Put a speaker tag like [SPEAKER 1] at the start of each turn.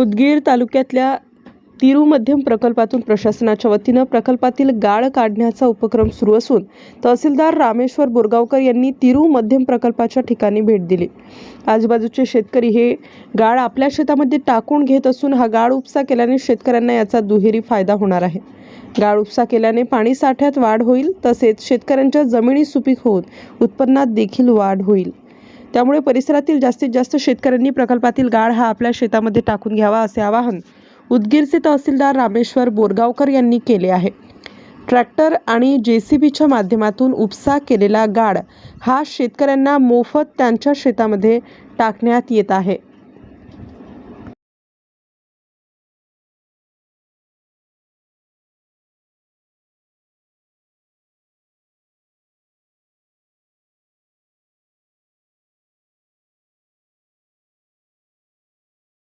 [SPEAKER 1] उदगीर तालुक्यातल्या तिरुमध्यम प्रकल्पातून प्रशासनाच्या वतीनं प्रकल्पातील गाळ काढण्याचा उपक्रम सुरू असून तहसीलदार रामेश्वर बोरगावकर यांनी तिरुमध्यम प्रकल्पाच्या ठिकाणी भेट दिली. आजूबाजूचे शेतकरी हे गाळ आपल्या शेतामध्ये टाकून घेत असून हा गाळ उपसा केल्याने शेतकऱ्यांना याचा दुहेरी फायदा होणार आहे. गाळ उपसा केल्याने पाणी साठ्यात वाढ होईल तसेच शेतकऱ्यांच्या जमिनी सुपीक होऊन उत्पन्नात देखील वाढ होईल. त्यामुळे परिसरातील जास्तीत जास्त शेतकऱ्यांनी प्रकल्पातील गाळ हा आपल्या शेतामध्ये टाकून घ्यावा असे आवाहन उदगीरचे तहसीलदार रामेश्वर बोरगावकर यांनी केले आहे. ट्रॅक्टर आणि जे सी बीच्या माध्यमातून उपसा केलेला गाळ हा शेतकऱ्यांना मोफत त्यांच्या शेतामध्ये टाकण्यात येत आहे.